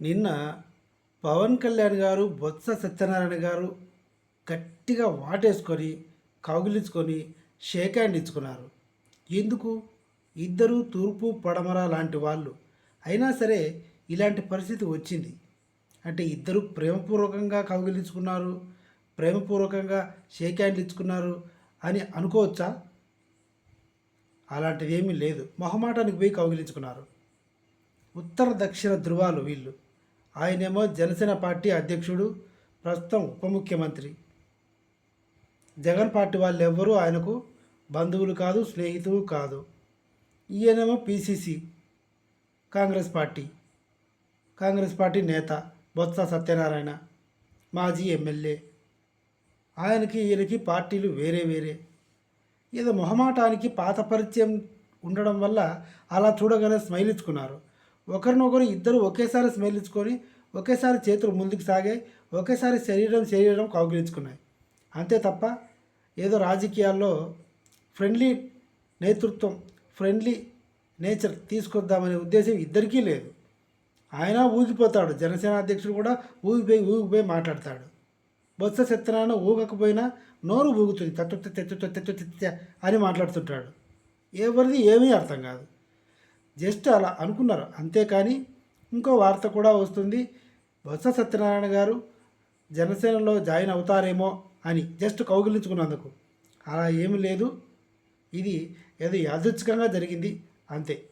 నిన్న పవన్ కళ్యాణ్ గారు బొత్స సత్యనారాయణ గారు గట్టిగా వాటేసుకొని కౌగిలించుకొని షేక్ హ్యాండ్ ఇచ్చుకున్నారు. ఎందుకు? ఇద్దరు తూర్పు పడమర లాంటి వాళ్ళు. అయినా సరే ఇలాంటి పరిస్థితి వచ్చింది. అంటే ఇద్దరు ప్రేమపూర్వకంగా కౌగిలించుకున్నారు ప్రేమపూర్వకంగా షేక్ హ్యాండ్ ఇచ్చుకున్నారు అని అనుకోవచ్చా? అలాంటిది ఏమీ లేదు. మొహమాటానికి పోయి కౌగిలించుకున్నారు. ఉత్తర దక్షిణ ధృవాలు వీళ్ళు. ఆయనేమో జనసేన పార్టీ అధ్యక్షుడు ప్రస్తుతం ఉప ముఖ్యమంత్రి. జగన్ పార్టీ వాళ్ళు ఎవ్వరూ ఆయనకు బంధువులు కాదు స్నేహితులు కాదు. ఈయనేమో PCC Congress party Congress party నేత బొత్స సత్యనారాయణ మాజీ ఎమ్మెల్యే. ఆయనకి ఈయనకి పార్టీలు వేరే వేరే. ఏదో మొహమాటానికి పాత పరిచయం ఉండడం వల్ల అలా చూడగానే స్మైల్ ఇచ్చుకున్నారు ఒకరినొకరు ఇద్దరు ఒకేసారి స్మైల్ ఇచ్చుకొని ఒకేసారి చేతులు ముందుకు సాగాయి ఒకేసారి శరీరం శరీరం కౌగిలించుకున్నాయి. అంతే తప్ప ఏదో రాజకీయాల్లో ఫ్రెండ్లీ నేతృత్వం ఫ్రెండ్లీ నేచర్ తీసుకొద్దామనే ఉద్దేశం ఇద్దరికీ లేదు. ఆయన ఊగిపోతాడు జనసేన అధ్యక్షుడు కూడా ఊగిపోయి ఊగిపోయి మాట్లాడతాడు. బొత్స సత్యనారాయణ ఊగకపోయినా నోరు ఊగుతుంది తట్టు తెచ్చు తెచ్చు అని మాట్లాడుతుంటాడు. ఎవరిది ఏమీ అర్థం కాదు. జస్ట్ అలా అనుకున్నారు. అంతేకాని ఇంకో వార్త కూడా వస్తుంది. బొత్స సత్యనారాయణ గారు జనసేనలో జాయిన్ అవుతారేమో అని జస్ట్ కౌగిలించుకున్నందుకు. అలా ఏమీ లేదు. ఇది ఏదో యాదృచ్ఛికంగా జరిగింది. అంతే.